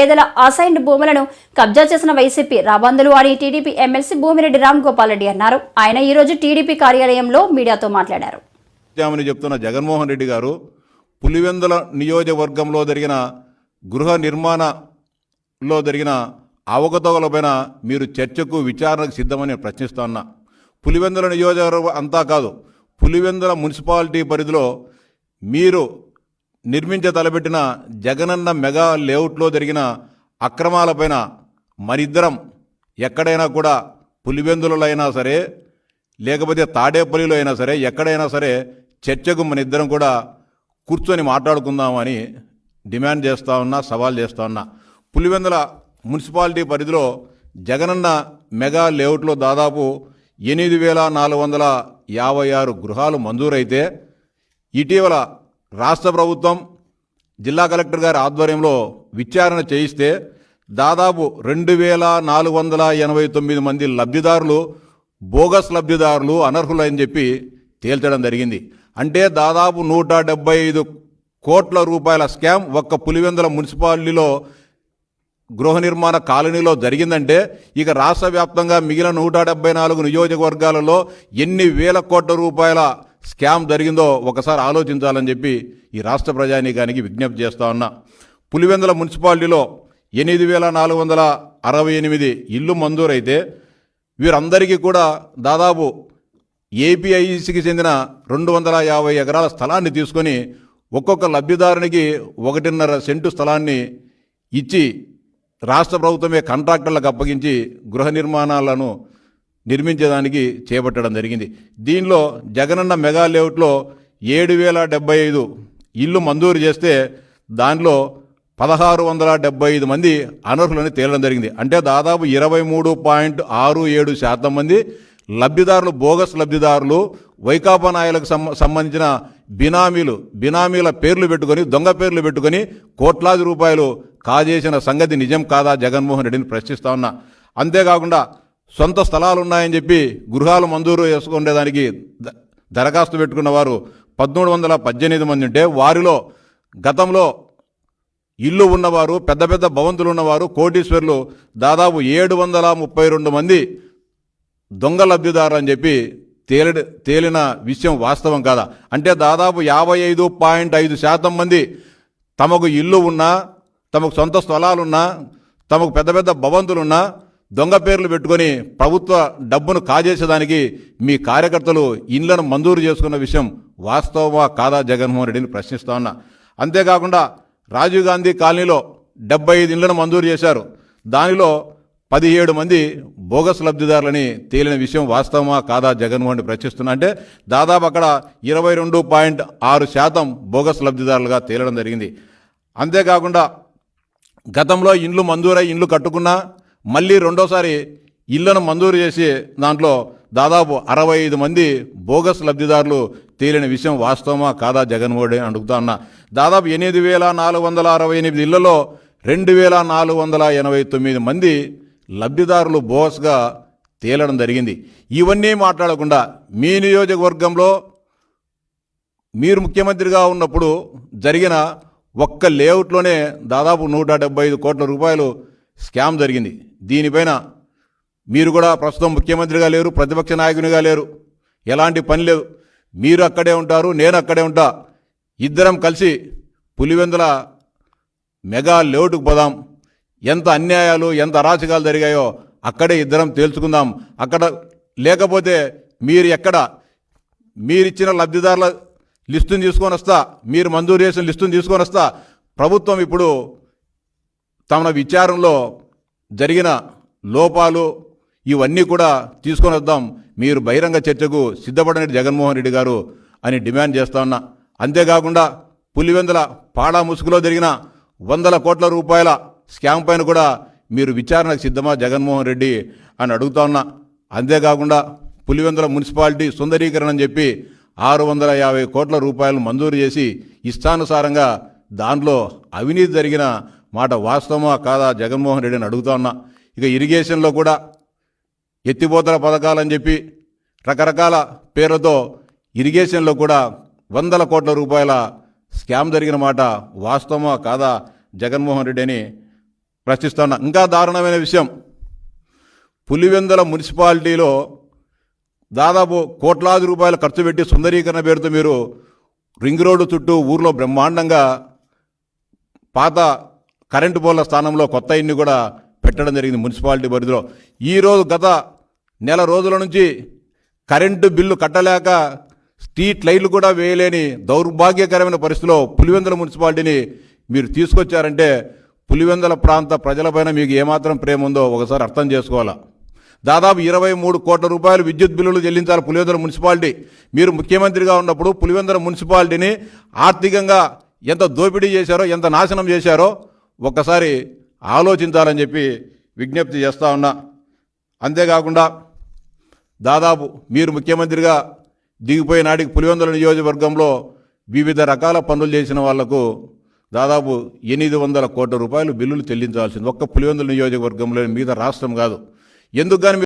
పేదల అసైన్డ్ భూములను కబ్జా చేసిన వైసీపీ రాబందులు అని టీడీపీ ఎమ్మెల్సీ భూమిరెడ్డి రామ్ గోపాల్ రెడ్డి అన్నారు. ఆయన ఈ రోజు టీడీపీ కార్యాలయంలో మీడియాతో మాట్లాడారు. చెప్తున్న జగన్మోహన్ రెడ్డి గారు పులివెందుల నియోజకవర్గంలో జరిగిన గృహ నిర్మాణలో జరిగిన అవకతవకలపైన మీరు చర్చకు విచారణకు సిద్ధమని ప్రశ్నిస్తా ఉన్నా. పులివెందుల నియోజకవర్గం అంతా కాదు పులివెందుల మున్సిపాలిటీ పరిధిలో మీరు నిర్మించ తలపెట్టిన జగనన్న మెగా లేఅవుట్లో జరిగిన అక్రమాలపైన మరిద్దరం ఎక్కడైనా కూడా పులివెందులలో అయినా సరే లేకపోతే తాడేపల్లిలో అయినా సరే ఎక్కడైనా సరే చర్చకు మన ఇద్దరం కూడా కూర్చొని మాట్లాడుకుందామని డిమాండ్ చేస్తా ఉన్నా సవాల్ చేస్తూ ఉన్నా. పులివెందుల మున్సిపాలిటీ పరిధిలో జగనన్న మెగా లేఅవుట్లో దాదాపు ఎనిమిది వేల నాలుగు వందల యాభై ఆరు గృహాలు మంజూరైతే ఇటీవల రాష్ట్ర ప్రభుత్వం జిల్లా కలెక్టర్ గారి ఆధ్వర్యంలో విచారణ చేయిస్తే దాదాపు రెండు వేల నాలుగు వందల ఎనభై తొమ్మిది మంది లబ్ధిదారులు బోగస్ లబ్ధిదారులు అనర్హులు అని చెప్పి తేల్చడం జరిగింది. అంటే దాదాపు నూట డెబ్బై ఐదు కోట్ల రూపాయల స్కామ్ ఒక్క పులివెందుల మున్సిపాలిటీలో గృహ నిర్మాణ కాలనీలో జరిగిందంటే ఇక రాష్ట్ర వ్యాప్తంగా మిగిలిన నూట డెబ్బై నాలుగు నియోజకవర్గాలలో ఎన్ని వేల కోట్ల రూపాయల స్కామ్ జరిగిందో ఒకసారి ఆలోచించాలని చెప్పి ఈ రాష్ట్ర ప్రజానీకానికి విజ్ఞప్తి చేస్తా ఉన్నా. పులివెందుల మున్సిపాలిటీలో ఎనిమిది వేల నాలుగు వందల అరవై ఎనిమిది ఇల్లు మంజూరైతే వీరందరికీ కూడా దాదాపు ఏపీఐసికి చెందిన రెండు వందల యాభై ఎకరాల స్థలాన్ని తీసుకొని ఒక్కొక్క లబ్ధిదారునికి ఒకటిన్నర సెంటు స్థలాన్ని ఇచ్చి రాష్ట్ర ప్రభుత్వమే కాంట్రాక్టర్లకు అప్పగించి గృహ నిర్మాణాలను నిర్మించేదానికి చేపట్టడం జరిగింది. దీనిలో జగనన్న మెగా లేఅవుట్లో ఏడు వేల డెబ్బై ఐదు ఇల్లు మంజూరు చేస్తే దానిలో పదహారు వందల డెబ్బై ఐదు మంది అనర్హులని తేలడం జరిగింది. అంటే దాదాపు ఇరవై మూడు పాయింట్ ఆరు ఏడు శాతం మంది లబ్ధిదారులు బోగస్ లబ్ధిదారులు వైకాపా నాయకులకు సంబంధించిన బినామీలు బినామీల పేర్లు పెట్టుకొని దొంగ పేర్లు పెట్టుకొని కోట్లాది రూపాయలు కాజేసిన సంగతి నిజం కాదా జగన్మోహన్ రెడ్డిని ప్రశ్నిస్తా ఉన్నా. అంతేకాకుండా సొంత స్థలాలు ఉన్నాయని చెప్పి గృహాలు మంజూరు చేసుకునేదానికి ద- దరఖాస్తు పెట్టుకున్న వారు పదమూడు వందల పద్దెనిమిది మంది ఉంటే వారిలో గతంలో ఇల్లు ఉన్నవారు పెద్ద పెద్ద భవంతులు ఉన్నవారు కోటీశ్వర్లు దాదాపు ఏడు వందల ముప్పై రెండు మంది దొంగ లబ్ధిదారులు అని చెప్పి తేలి తేలిన విషయం వాస్తవం కాదా? అంటే దాదాపు యాభై ఐదు పాయింట్ ఐదు శాతం మంది తమకు ఇల్లు ఉన్నా తమకు సొంత స్థలాలున్నా తమకు పెద్ద పెద్ద భవంతులున్నా దొంగ పేర్లు పెట్టుకొని ప్రభుత్వ డబ్బును కాజేసేదానికి మీ కార్యకర్తలు ఇండ్లను మంజూరు చేసుకున్న విషయం వాస్తవమా కాదా జగన్మోహన్ రెడ్డిని ప్రశ్నిస్తా ఉన్నా. అంతేకాకుండా రాజీవ్ గాంధీ కాలనీలో డెబ్బై ఐదు ఇండ్లను మంజూరు చేశారు. దానిలో పదిహేడు మంది బోగస్ లబ్ధిదారులని తేలిన విషయం వాస్తవమా కాదా జగన్మోహన్ రెడ్డి ప్రశ్నిస్తున్నా అంటే దాదాపు అక్కడ ఇరవై రెండు పాయింట్ ఆరు శాతం బోగస్ లబ్ధిదారులుగా తేలడం జరిగింది. అంతేకాకుండా గతంలో ఇండ్లు మంజూరై ఇండ్లు కట్టుకున్నా మళ్ళీ రెండోసారి ఇళ్ళను మంజూరు చేసి దాంట్లో దాదాపు అరవై ఐదు మంది బోగస్ లబ్ధిదారులు తేలిన విషయం వాస్తవమా కాదా జగన్మోహన్ అని అడుగుతా అన్న దాదాపు ఎనిమిది వేల నాలుగు వందల అరవై ఎనిమిది ఇళ్ళలో రెండు వేల నాలుగు వందల ఎనభై తొమ్మిది మంది లబ్ధిదారులు బోగస్గా తేలడం జరిగింది. ఇవన్నీ మాట్లాడకుండా మీ నియోజకవర్గంలో మీరు ముఖ్యమంత్రిగా ఉన్నప్పుడు జరిగిన ఒక్క లేఅవుట్లోనే దాదాపు నూట డెబ్బై ఐదు కోట్ల రూపాయలు స్కామ్ జరిగింది. దీనిపైన మీరు కూడా ప్రస్తుతం ముఖ్యమంత్రిగా లేరు ప్రతిపక్ష నాయకునిగా లేరు. ఎలాంటి పని లేదు. మీరు అక్కడే ఉంటారు నేను అక్కడే ఉంటా. ఇద్దరం కలిసి పులివెందుల మెగా లేఅవుట్కు పోదాం. ఎంత అన్యాయాలు ఎంత అరాచకాలు జరిగాయో అక్కడే ఇద్దరం తేల్చుకుందాం. అక్కడ లేకపోతే మీరు ఎక్కడ? మీరిచ్చిన లబ్ధిదారుల లిస్టును తీసుకొని వస్తా. మీరు మంజూరు చేసిన లిస్టును తీసుకొని వస్తా. ప్రభుత్వం ఇప్పుడు తమ విచారంలో జరిగిన లోపాలు ఇవన్నీ కూడా తీసుకొని వద్దాం. మీరు బహిరంగ చర్చకు సిద్ధపడని జగన్మోహన్ రెడ్డి గారు అని డిమాండ్ చేస్తా ఉన్నా. అంతేకాకుండా పులివెందుల పాడా ముసుగులో జరిగిన వందల కోట్ల రూపాయల స్కామ్ పైన కూడా మీరు విచారణకు సిద్ధమా జగన్మోహన్ రెడ్డి అని అడుగుతా ఉన్నా. అంతేకాకుండా పులివెందుల మున్సిపాలిటీ సుందరీకరణ అని చెప్పి ఆరు వందల యాభై కోట్ల రూపాయలు మంజూరు చేసి ఇష్టానుసారంగా దాంట్లో అవినీతి జరిగిన మాట వాస్తవమా కాదా జగన్మోహన్ రెడ్డిని అడుగుతా ఉన్నా. ఇక ఇరిగేషన్లో కూడా ఎత్తిపోతల పథకాలని చెప్పి రకరకాల పేర్లతో ఇరిగేషన్లో కూడా వందల కోట్ల రూపాయల స్కామ్ జరిగిన మాట వాస్తవమా కాదా జగన్మోహన్ రెడ్డి అని ప్రశ్నిస్తున్నా ఇంకా దారుణమైన విషయం. పులివెందుల మున్సిపాలిటీలో దాదాపు కోట్లాది రూపాయలు ఖర్చు పెట్టి సుందరీకరణ పేరుతో మీరు రింగ్ రోడ్డు చుట్టూ ఊర్లో బ్రహ్మాండంగా పాత కరెంటు బోర్ల స్థానంలో కొత్త ఇన్ని కూడా పెట్టడం జరిగింది మున్సిపాలిటీ పరిధిలో. ఈరోజు గత నెల రోజుల నుంచి కరెంటు బిల్లు కట్టలేక స్ట్రీట్ లైట్లు కూడా వేయలేని దౌర్భాగ్యకరమైన పరిస్థితిలో పులివెందుల మున్సిపాలిటీని మీరు తీసుకొచ్చారంటే పులివెందుల ప్రాంత ప్రజలపైన మీకు ఏమాత్రం ప్రేమ ఉందో ఒకసారి అర్థం చేసుకోవాలా. దాదాపు ఇరవై మూడు కోట్ల రూపాయలు విద్యుత్ బిల్లులు చెల్లించాలి పులివెందుల మున్సిపాలిటీ. మీరు ముఖ్యమంత్రిగా ఉన్నప్పుడు పులివెందుల మున్సిపాలిటీని ఆర్థికంగా ఎంత దోపిడీ చేశారో ఎంత నాశనం చేశారో ఒక్కసారి ఆలోచించాలని చెప్పి విజ్ఞప్తి చేస్తూ ఉన్నా. అంతేకాకుండా దాదాపు మీరు ముఖ్యమంత్రిగా దిగిపోయిన నాటికి పులివెందుల నియోజకవర్గంలో వివిధ రకాల పనులు చేసిన వాళ్ళకు దాదాపు ఎనిమిది వందల కోట్ల రూపాయలు బిల్లులు చెల్లించాల్సింది. ఒక్క పులివెందుల నియోజకవర్గంలో మిగతా రాష్ట్రం కాదు. ఎందుకు కానీ